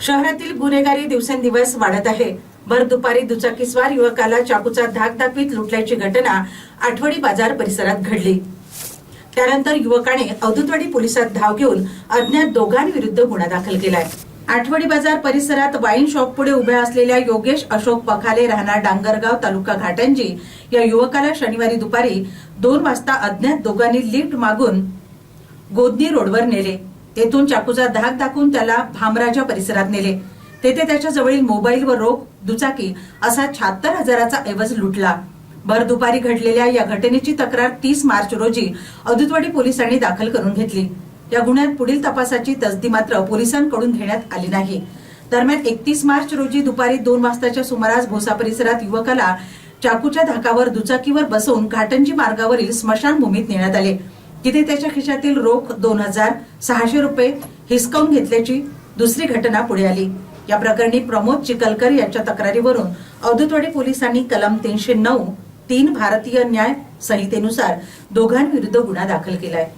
शहरातील गुन्हेगारी दिवसेंदिवस वाढत आहे. भर दुपारी दुचाकीस्वार युवकाला चाकूचा धाक दाखवीत लुटल्याची घटना आठवडी बाजार परिसरात घडली. त्यानंतर युवकाने अवधूतवाडी पोलिसात धाव घेऊन अज्ञात दोघांविरुद्ध गुन्हा दाखल केलाय. आठवडी बाजार परिसरात वाईन शॉप पुढे उभ्या असलेल्या योगेश अशोक पखाले राहणार डांगरगाव तालुका घाटंजी या युवकाला शनिवारी दुपारी दोन वाजता अज्ञात दोघांनी लिफ्ट मागून गोदनी रोडवर नेले. तेथून चाकूचा धाक दाखवून त्याला भामराच्या परिसरात नेले. तेथे त्याच्या जवळील मोबाईल व रोख दुचाकी असा शहात्तर हजाराचा ऐवज लुटला. भर दुपारी घडलेल्या या घटनेची तक्रार तीस मार्च रोजी अदुतवाडी पोलिसांनी दाखल करून घेतली. या गुन्ह्यात पुढील तपासाची तसदी मात्र पोलिसांकडून घेण्यात आली नाही. दरम्यान एकतीस मार्च रोजी दुपारी दोन वाजताच्या सुमारास भोसा परिसरात युवकाला चाकूच्या धाकावर दुचाकीवर बसवून घाटंजी मार्गावरील स्मशानभूमीत नेण्यात आले. तिथे त्याच्या खिशातील रोख दोन हजार सहाशे रुपये हिसकावून घेतल्याची दुसरी घटना पुढे आली. या प्रकरणी प्रमोद चिकलकर यांच्या तक्रारीवरून अवधूतवाडी पोलिसांनी कलम तीनशे नऊ तीन भारतीय न्याय संहितेनुसार दोघांविरुद्ध गुन्हा दाखल केलाय.